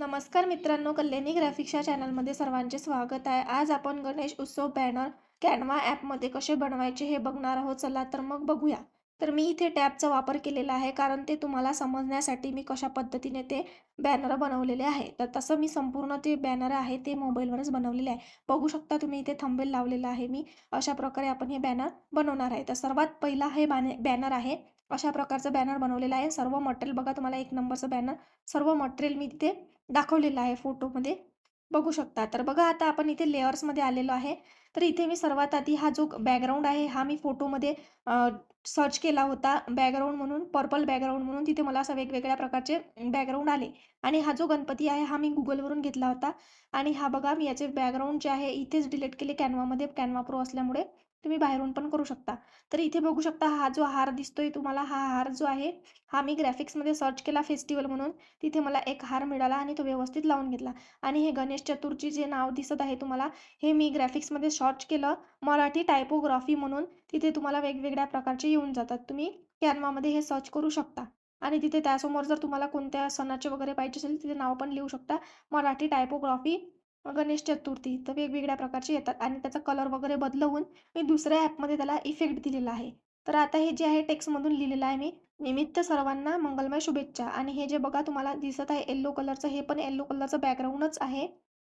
नमस्कार मित्रांनो कल्याणी ग्राफिक्सच्या चॅनलमध्ये सर्वांचे स्वागत आहे. आज आपण गणेश उत्सव बॅनर कॅनवा ॲपमध्ये कसे बनवायचे हे बघणार आहोत. चला तर मग बघूया. तर मी इथे टॅबचा वापर केलेला आहे कारण ते तुम्हाला समजण्यासाठी मी कशा पद्धतीने ते बॅनर बनवलेले आहे. तर तसं मी संपूर्ण ते बॅनर आहे ते मोबाईलवरच बनवलेले आहे. बघू शकता तुम्ही इथे थंबेल लावलेला आहे मी. अशा प्रकारे आपण हे बॅनर बनवणार आहे. तर सर्वात पहिला हे बॅने बॅनर आहे. अशा प्रकारचं बॅनर बनवलेलं आहे. सर्व मटेरियल बघा तुम्हाला एक नंबरचं बॅनर सर्व मटेरियल मी तिथे दाखवलेला आहे फोटोमध्ये. बघू शकता. तर बघा आता आपण इथे लेअर्समध्ये आलेलो आहे. तर इथे मी सर्वात आधी हा जो बॅकग्राऊंड आहे हा मी फोटोमध्ये सर्च केला होता. बॅकग्राऊंड म्हणून पर्पल बॅकग्राऊंड म्हणून तिथे मला असं वेगवेगळ्या प्रकारचे बॅकग्राऊंड आले. आणि हा जो गणपती आहे हा मी गुगलवरून घेतला होता. आणि हा बघा मी याचे बॅकग्राऊंड जे आहे इथेच डिलीट केले कॅनवामध्ये कॅनवा प्रो असल्यामुळे. तुम्ही बाहेरून पण करू शकता. तर इथे बघू शकता हा जो हार दिसतोय तुम्हाला हा हार जो आहे हा मी ग्राफिक्समध्ये सर्च केला फेस्टिवल म्हणून. तिथे मला एक हार मिळाला आणि तो व्यवस्थित लावून घेतला. आणि हे गणेश चतुर्थी जे नाव दिसत आहे तुम्हाला हे मी ग्राफिक्समध्ये सर्च केलं मराठी टायपोग्राफी म्हणून. तिथे तुम्हाला वेगवेगळ्या प्रकारचे येऊन जातात. तुम्ही कॅनवामध्ये हे सर्च करू शकता. आणि तिथे त्यासमोर जर तुम्हाला कोणत्या सणाचे वगैरे पाहिजे असेल तिथे नाव पण लिहू शकता. मराठी टायपोग्राफी गणेश चतुर्थी तर वेगवेगळ्या प्रकारचे येतात आणि त्याचा कलर वगैरे बदलवून मी दुसऱ्या ॲपमध्ये त्याला इफेक्ट दिलेला आहे. तर आता हे जे आहे टेक्स्टमधून लिहिलेलं आहे मी. निमित्त सर्वांना मंगलमय शुभेच्छा. आणि हे जे बघा तुम्हाला दिसत आहे येल्लो कलरचं हे पण येल्लो कलरचं बॅकग्राऊंडच आहे.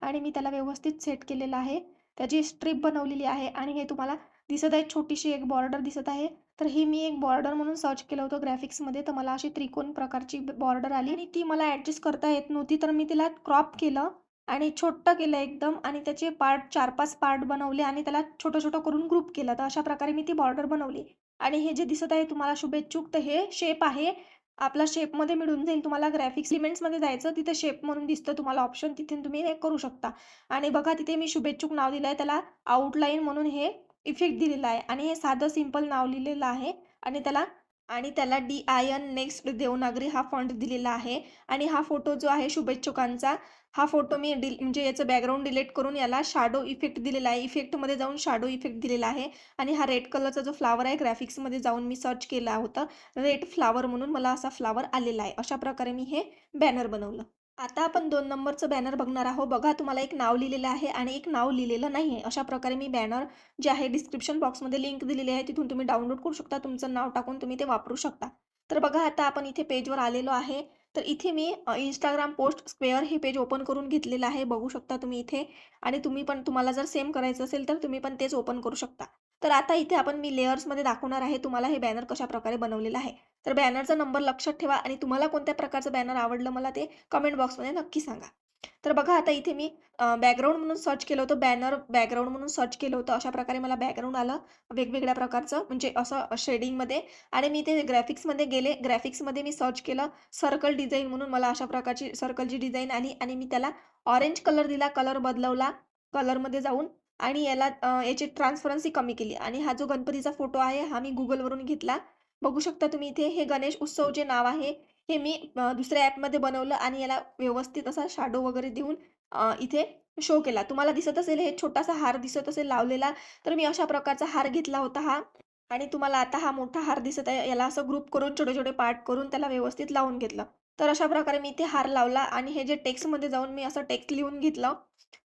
आणि मी त्याला व्यवस्थित सेट केलेलं आहे. त्याची स्ट्रीप बनवलेली आहे. आणि हे तुम्हाला दिसत आहे छोटीशी एक बॉर्डर दिसत आहे. तर ही मी एक बॉर्डर म्हणून सर्च केलं होतं ग्राफिक्समध्ये तर मला अशी त्रिकोण प्रकारची बॉर्डर आली. आणि ती मला ॲडजस्ट करता येत नव्हती. तर मी तिला क्रॉप केलं. आणि छोटं केलं एकदम आणि त्याचे पार्ट चार पाच पार्ट बनवले आणि त्याला छोटं छोटं करून ग्रुप केलं. तर अशा प्रकारे मी ती बॉर्डर बनवली. आणि हे जे दिसत आहे तुम्हाला शुभेच्छुक तर हे शेप आहे. आपला शेपमध्ये मिळून जाईल. तुम्हाला ग्राफिक्स इलिमेंट्समध्ये जायचं तिथे शेप म्हणून दिसतं तुम्हाला ऑप्शन तिथे तुम्ही हे करू शकता. आणि बघा तिथे मी शुभेच्छुक नाव दिलं आहे. त्याला आउटलाईन म्हणून हे इफेक्ट दिलेला आहे. आणि हे साधं सिंपल नाव लिहिलेलं आहे. आणि त्याला आणि त्याला D I N next Devanagari हा फॉन्ट दिलेला आहे. आणि हा फोटो जो आहे शुभेच्छुकांचा हा फोटो मी डि म्हणजे याचं बॅकग्राऊंड डिलीट करून याला शॅडो इफेक्ट दिलेला आहे. इफेक्टमध्ये जाऊन शॅडो इफेक्ट दिलेला आहे. आणि हा रेड कलरचा जो फ्लावर आहे ग्राफिक्समध्ये जाऊन मी सर्च केला होता. रेड फ्लावर म्हणून मला असा फ्लावर आलेला आहे. अशा प्रकारे मी हे बॅनर बनवलं. आता आपण दोन नंबरचं बॅनर बघणार आहोत. बघा तुम्हाला एक नाव लिहिलेलं आहे आणि एक नाव लिहिलेलं नाही आहे अशा प्रकारे मी बॅनर जे आहे डिस्क्रिप्शन बॉक्समध्ये लिंक दिलेली आहे. तिथून तुम्ही डाउनलोड करू शकता. तुमचं नाव टाकून तुम्ही ते वापरू शकता. तर बघा आता आपण इथे पेजवर आलेलो आहे. तर इथे मी इंस्टाग्राम पोस्ट स्क्वेअर हे पेज ओपन करून घेतलेलं आहे. बघू शकता तुम्ही इथे. आणि तुम्ही पण तुम्हाला जर सेम करायचं असेल तर तुम्ही पण तेच ओपन करू शकता. तर आता इथे आपण मी लेअर्समध्ये दाखवणार आहे तुम्हाला हे बॅनर कशा प्रकारे बनवलेलं आहे. तर बॅनरचा नंबर लक्षात ठेवा आणि तुम्हाला कोणत्या प्रकारचं बॅनर आवडलं मला ते कमेंट बॉक्समध्ये नक्की सांगा. तर बघा आता इथे मी बॅकग्राऊंड म्हणून सर्च केलं होतं बॅनर बॅकग्राऊंड म्हणून सर्च केलं होतं अशा प्रकारे मला बॅकग्राऊंड आलं वेगवेगळ्या प्रकारचं म्हणजे असं शेडिंगमध्ये. आणि मी ते ग्राफिक्समध्ये गेले ग्राफिक्समध्ये मी सर्च केलं सर्कल डिझाईन म्हणून मला अशा प्रकारची सर्कलची डिझाईन आली आणि मी त्याला ऑरेंज कलर दिला कलर बदलवला कलरमध्ये जाऊन आणि याला याची ट्रान्सफरन्सी कमी केली. आणि हा जो गणपतीचा फोटो आहे हा मी गुगलवरून घेतला. बघू शकता तुम्ही इथे हे गणेश उत्सव जे नाव आहे हे मी दुसऱ्या ॲपमध्ये बनवलं आणि याला व्यवस्थित असा शाडो वगैरे देऊन इथे शो केला. तुम्हाला दिसत असेल हे छोटासा हार दिसत असेल लावलेला तर मी अशा प्रकारचा हार घेतला होता हा. आणि तुम्हाला आता हा मोठा हार दिसत आहे याला असं ग्रुप करून छोटे छोटे पार्ट करून त्याला व्यवस्थित लावून घेतलं. तर अशा प्रकारे मी इथे हार लावला आणि हे जे टेक्स्टमध्ये जाऊन मी असं टेक्स्ट लिहून घेतलं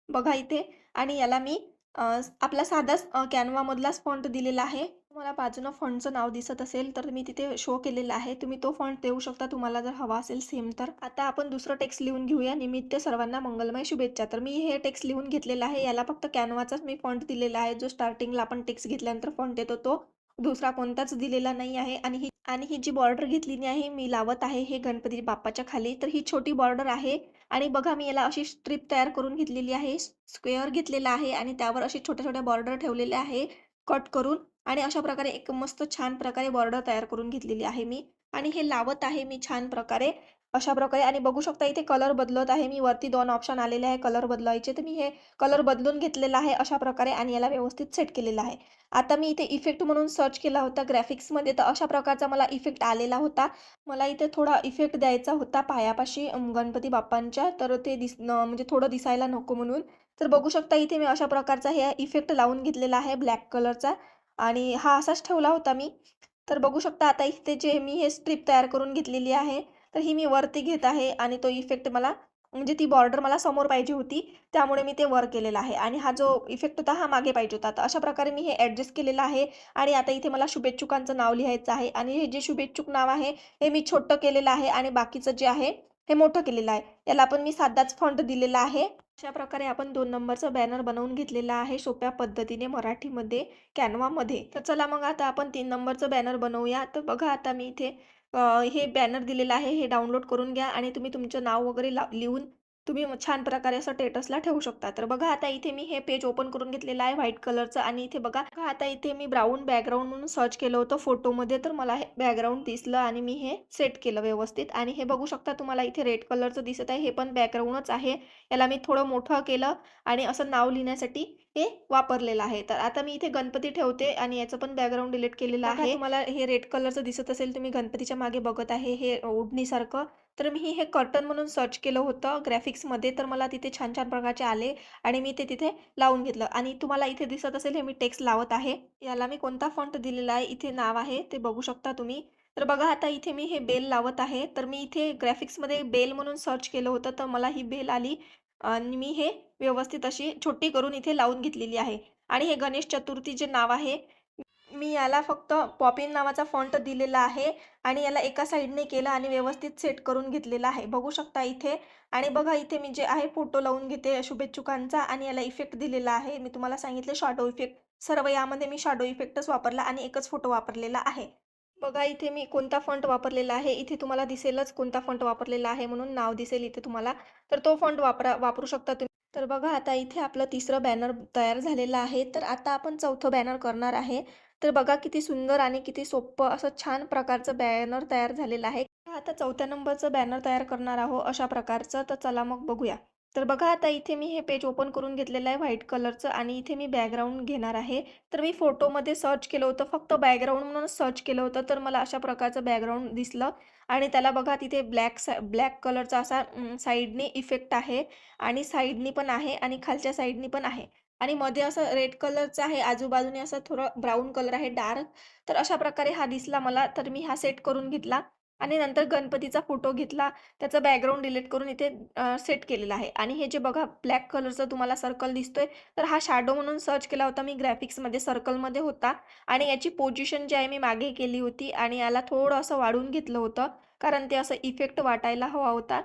बघा इथे. आणि याला मी आपला साधाच कॅनवामधलाच फॉन्ट दिलेला आहे. तुम्हाला बाजूनं फॉन्टचं नाव दिसत असेल तर मी तिथे शो केलेला आहे. तुम्ही तो फॉन्ट देऊ शकता तुम्हाला जर हवा असेल सेम तर. आता आपण दुसरं टेक्स्ट लिहून घेऊया. निमित्त सर्वांना मंगलमय शुभेच्छा. तर मी हे टेक्स्ट लिहून घेतलेलं आहे. याला फक्त कॅनवाचाच मी फॉन्ट दिलेला आहे. जो स्टार्टिंगला आपण टेक्स्ट घेतल्यानंतर फॉन्ट येतो तो. दुसरा कोणताच दिलेला नाही आहे आणि ही आणि ही जी बॉर्डर घेतलेली आहे मी लावत आहे हे गणपती बाप्पाच्या खाली तर ही छोटी बॉर्डर आहे. आणि बघा मी याला अशी स्ट्रीप तयार करून घेतलेली आहे स्क्वेअर घेतलेला आहे आणि त्यावर अशी छोट्या छोट्या बॉर्डर ठेवलेल्या आहे कट करून. आणि अशा प्रकारे एक मस्त छान प्रकारे बॉर्डर तयार करून घेतलेली आहे मी. आणि हे लावत आहे मी छान प्रकारे. अशा प्रकारे. आणि बघू शकता इथे कलर बदलत आहे. मी वरती दोन ऑप्शन आलेले आहे. कलर बदलायचे तर मी हे कलर बदलून घेतलेला आहे अशा प्रकारे आणि याला व्यवस्थित सेट केलेला आहे. आता मी इथे इफेक्ट म्हणून सर्च केला होता ग्राफिक्समध्ये तर अशा प्रकारचा मला इफेक्ट आलेला होता. मला इथे थोडा इफेक्ट द्यायचा होता पायापाशी गणपती बाप्पांच्या. तर ते दिस म्हणजे थोडं दिसायला नको म्हणून. तर बघू शकता इथे मी अशा प्रकारचा हे इफेक्ट लावून घेतलेला आहे ब्लॅक कलरचा आणि हा असाच ठेवला होता मी. तर बघू शकता आता इथे जे मी हे स्ट्रीप तयार करून घेतलेली आहे तर ही मी वरती घेत आहे आणि तो इफेक्ट मला म्हणजे ती बॉर्डर मला समोर पाहिजे होती त्यामुळे मी ते वर केलेलं आहे. आणि हा जो इफेक्ट होता हा मागे पाहिजे होता. तर अशा प्रकारे मी हे ॲडजस्ट केलेलं आहे आणि आता इथे मला शुभेच्छुकांचं नाव लिहायचं आहे. आणि हे जे शुभेच्छुक नाव आहे हे मी छोटं केलेलं आहे आणि बाकीचं जे आहे हे मोठं केलेलं आहे. याला पण मी साधाच फॉन्ट दिलेला आहे. अशा प्रकारे आपण दोन नंबरचं बॅनर बनवून घेतलेला आहे सोप्या पद्धतीने मराठीमध्ये कॅनवामध्ये तर चला मग आता आपण तीन नंबरचं बॅनर बनवूया. तर बघा आता मी इथे हे बॅनर दिलेलं आहे हे डाउनलोड करून घ्या आणि तुम्ही तुमचं नाव वगैरे ला लिहून तुम्ही छान प्रकारे असं टेटसला ठेवू शकता. तर बघा आता इथे मी हे पेज ओपन करून घेतलेलं आहे व्हाईट कलरचं आणि इथे बघा आता इथे मी ब्राऊन बॅकग्राऊंड म्हणून सर्च केलं होतं फोटोमध्ये तर मला हे बॅकग्राऊंड दिसलं आणि मी हे सेट केलं व्यवस्थित. आणि हे बघू शकता तुम्हाला इथे रेड कलरचं दिसत आहे हे पण बॅकग्राऊंडच आहे. याला मी थोडं मोठं केलं आणि असं नाव लिहिण्यासाठी हे वापरलेलं आहे. तर आता मी इथे गणपती ठेवते आणि याचं पण बॅकग्राऊंड डिलीट केलेलं आहे. तुम्हाला हे रेड कलरचं दिसत असेल तुम्ही गणपतीच्या मागे बघत आहे हे ओढणीसारखं. तर मी हे कर्टन म्हणून सर्च केलं होतं ग्राफिक्समध्ये तर मला तिथे छान छान प्रकारचे आले आणि मी ते तिथे लावून घेतलं. आणि तुम्हाला इथे दिसत असेल हे मी टेक्स्ट लावत आहे. याला मी कोणता फंट दिलेला आहे इथे नाव आहे ते बघू शकता तुम्ही. तर बघा आता इथे मी हे बेल लावत आहे. तर मी इथे ग्राफिक्समध्ये बेल म्हणून सर्च केलं होतं तर मला ही बेल आली. आणि मी हे व्यवस्थित अशी छोटी करून इथे लावून घेतलेली आहे. आणि हे गणेश चतुर्थी जे नाव आहे. मी याला फक्त पॉपिन नावाचा फॉन्ट दिलेला आहे आणि याला एका साईडने केलं आणि व्यवस्थित सेट करून घेतलेला आहे. बघू शकता इथे. आणि बघा इथे मी जे आहे फोटो लावून घेते शुभेच्छुकांचा आणि याला इफेक्ट दिलेला आहे. मी तुम्हाला सांगितले शॉडो इफेक्ट सर्व यामध्ये मी शॉडो इफेक्टच वापरला आणि एकच फोटो वापरलेला आहे. बघा इथे मी कोणता फॉन्ट वापरलेला आहे. इथे तुम्हाला दिसेलच कोणता फॉन्ट वापरलेला आहे म्हणून नाव दिसेल इथे तुम्हाला. तर तो फॉन्ट वापरा वापरू शकता तुम्ही. तर बघा आता इथे आपलं तिसरं बॅनर तयार झालेलं आहे. तर आता आपण चौथं बॅनर करणार आहे. तर बघा किती सुंदर आणि किती सोपं असं छान प्रकारचं बॅनर तयार झालेलं आहे. आता चौथ्या नंबरचं बॅनर तयार करणार आहोत अशा प्रकारचं. तर चला मग बघूया. तर बघा आता इथे मी हे पेज ओपन करून घेतलेलं आहे व्हाईट कलरचं आणि इथे मी बॅकग्राऊंड घेणार आहे. तर मी फोटोमध्ये सर्च केलं होतं फक्त बॅकग्राऊंड म्हणून सर्च केलं होतं तर मला अशा प्रकारचं बॅकग्राऊंड दिसलं. आणि त्याला बघा तिथे ब्लॅक सा ब्लॅक कलरचा असा साईडने इफेक्ट आहे आणि साईडनी पण आहे आणि खालच्या साईडनी पण आहे. आणि मध्ये असं रेड कलरचं आहे आजूबाजूने असं थोडं ब्राऊन कलर आहे डार्क. तर अशा प्रकारे हा दिसला मला तर मी हा सेट करून घेतला आणि नंतर गणपतीचा फोटो घेतला. त्याचं बॅकग्राऊंड डिलीट करून इथे सेट केलेला आहे. आणि हे जे बघा ब्लॅक कलरचं तुम्हाला सर्कल दिसतोय तर हा शॅडो म्हणून सर्च केला होता मी ग्रॅफिक्समध्ये सर्कलमध्ये होता. आणि याची पोझिशन जी आहे मी मागे केली होती आणि याला थोडं असं वाढवून घेतलं होतं कारण ते असं इफेक्ट वाटायला हवा होता.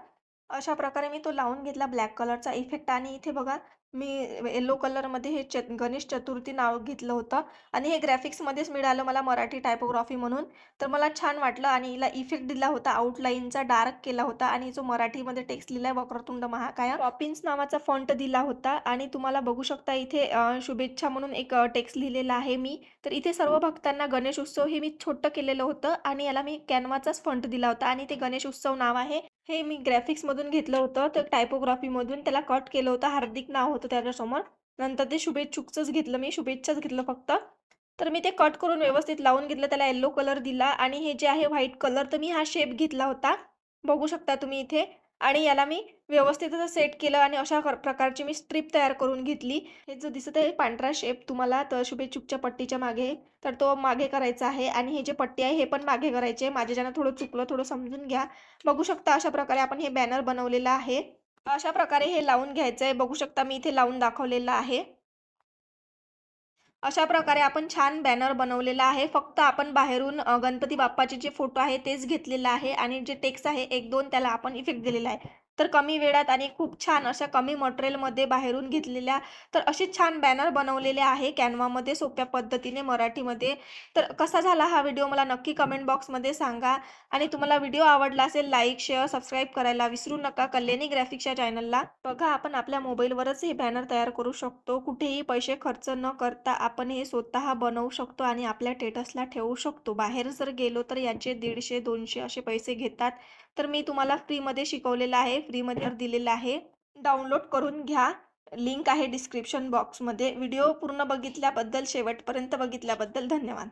अशा प्रकारे मी तो लावून घेतला ब्लॅक कलरचा इफेक्ट. आणि इथे बघा मी येलो कलरमध्ये हे च गणेश चतुर्थी नाव घेतलं होतं आणि हे ग्राफिक्समध्येच मिळालं मला मराठी टायपोग्राफी म्हणून. तर मला छान वाटलं आणि हिला इफेक्ट दिला होता आउटलाईनचा डार्क केला होता आणि जो मराठीमध्ये टेक्स्ट लिहिला आहे वक्रतुंड महाकाया पॉपिन्स नावाचा फॉन्ट दिला होता आणि तुम्हाला बघू शकता इथे शुभेच्छा म्हणून एक टेक्स्ट लिहिलेला आहे मी. तर इथे सर्व भक्तांना गणेश उत्सव हे मी छोटं केलेलं होतं आणि याला मी कॅनवाचाच फॉन्ट दिला होता आणि ते गणेश उत्सव नाव आहे. हे मी ग्राफिक्समधून घेतलं होतं. तर टायपोग्राफीमधून त्याला कट केलं होतं. हार्दिक नाव होतं त्याच्यासमोर. नंतर ते शुभेच्छुकचंच घेतलं. मी शुभेच्छाच घेतलं फक्त. तर मी ते कट करून व्यवस्थित लावून घेतलं. त्याला येल्लो कलर दिला. आणि हे जे आहे व्हाईट कलर तर मी हा शेप घेतला होता. बघू शकता तुम्ही इथे. आणि याला मी व्यवस्थित असं सेट केलं आणि अशा प्रकारची मी स्ट्रीप तयार करून घेतली. हे जो दिसत आहे पांढरा शेप तुम्हाला तर शुभेच्छुकच्या पट्टीच्या मागे तर तो मागे करायचा आहे. आणि हे जे पट्टी आहे हे पण मागे करायचे. माझ्याच्यानं थोडं चुकलं थोडं समजून घ्या. बघू शकता अशा प्रकारे आपण हे बॅनर बनवलेलं आहे. अशा प्रकारे हे लावून घ्यायचं आहे बघू शकता मी इथे लावून दाखवलेलं आहे. अशा प्रकारे आपण छान बॅनर बनवलेला आहे. फक्त आपण बाहेरून गणपती बाप्पाचे जे फोटो आहे तेच घेतलेलं आहे आणि जे टेक्स्ट आहे एक दोन त्याला आपण इफेक्ट दिलेला आहे. तर कमी वेळात आणि खूप छान अशा कमी मटेरियलमध्ये बाहेरून घेतलेल्या तर असे छान बॅनर बनवलेले आहे कॅनवामध्ये सोप्या पद्धतीने मराठीमध्ये. तर कसा झाला हा व्हिडिओ मला नक्की कमेंट बॉक्समध्ये सांगा आणि तुम्हाला व्हिडिओ आवडला असेल लाईक शेअर सबस्क्राईब करायला विसरू नका कल्याणी ग्राफिक्सच्या चॅनलला. बघा आपण आपल्या मोबाईलवरच हे बॅनर तयार करू शकतो. कुठेही पैसे खर्च न करता आपण हे स्वतः बनवू शकतो आणि आपल्या टेटसला ठेवू शकतो. बाहेर जर गेलो तर यांचे दीडशे दोनशे असे पैसे घेतात. तर मी तुम्हाला फ्रीमध्ये शिकवलेलं आहे फ्रीमध्ये दिलेलं आहे. डाउनलोड करून घ्या. लिंक आहे डिस्क्रिप्शन बॉक्समध्ये. व्हिडिओ पूर्ण बघितल्याबद्दल शेवटपर्यंत बघितल्याबद्दल धन्यवाद.